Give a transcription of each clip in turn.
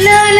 La la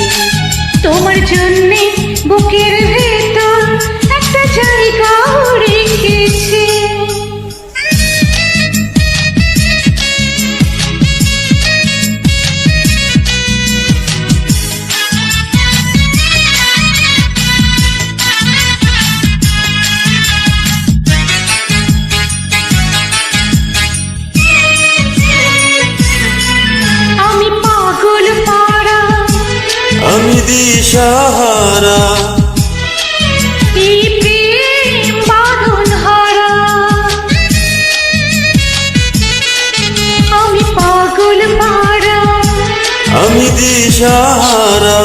তোমার জন্যে বুকের দিশাহারা। আমি পাগল পাড়া আমি দিশাহারা।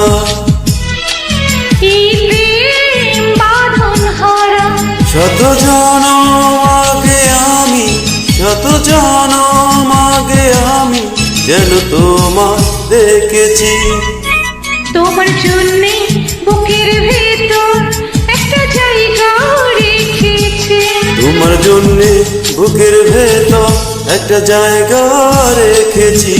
শত জনম আগে আমি শত জনম আগে আমি যেন তোমার দেখেছি। তোমার জন্যে বুকের ভেতর একটা জায়গা রেখেছে। তোমার জন্যে বুকের ভেতর একটা জায়গা রেখেছি।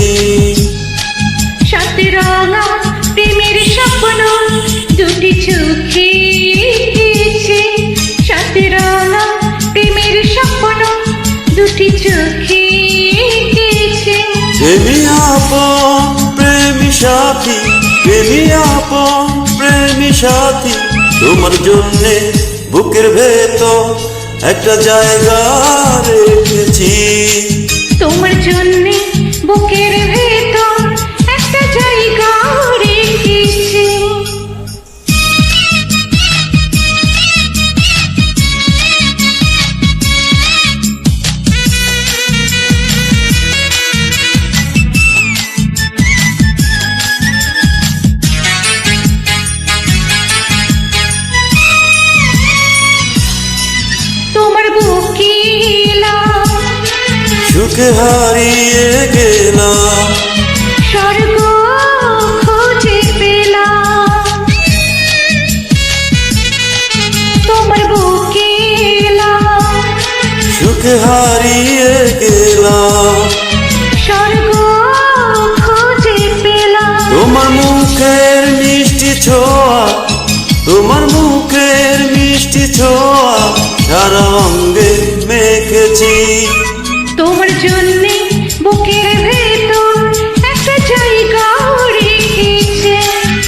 সাথে রাঙা প্রেমের স্বপ্ন দুটি চোখে সাথে রাঙা প্রেমের স্বপ্ন দুটি চোখে আপন সাথী প্রেমী আপন প্রেমী সাথী তোমার জন্যে বুকের ভেতর একটা জায়গা রেখেছি। সুখে হারিয়ে গেলাম। স্বর্গ খুঁজে পেলাম। তোমার বুকে সুখে হারিয়ে গেলাম। স্বর্গ খুঁজে পেলাম। তোমার মুখের মিষ্টি ছোঁয়া তোমার মুখের মিষ্টি ছোঁয়া সারা অঙ্গে মেখেছি।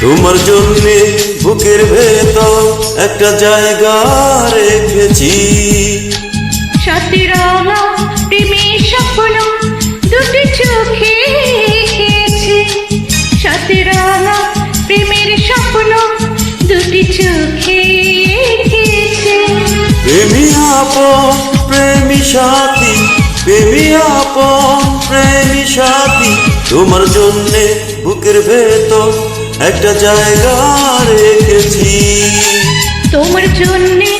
তোমার জন্যে বুকের ভেতর একটা জায়গা রেখেছি। সাথে রাঙা প্রেমের স্বপ্ন দুটি চোখে এঁকেছে সাথে রাঙা প্রেমের স্বপ্ন দুটি চোখে প্রেমী আপন প্রেমী সাথী প্রেমী আপন প্রেমী সাথী তোমার জন্যে বুকের ভেতর একটা জায়গা রেখেছি। তোমার জন্যে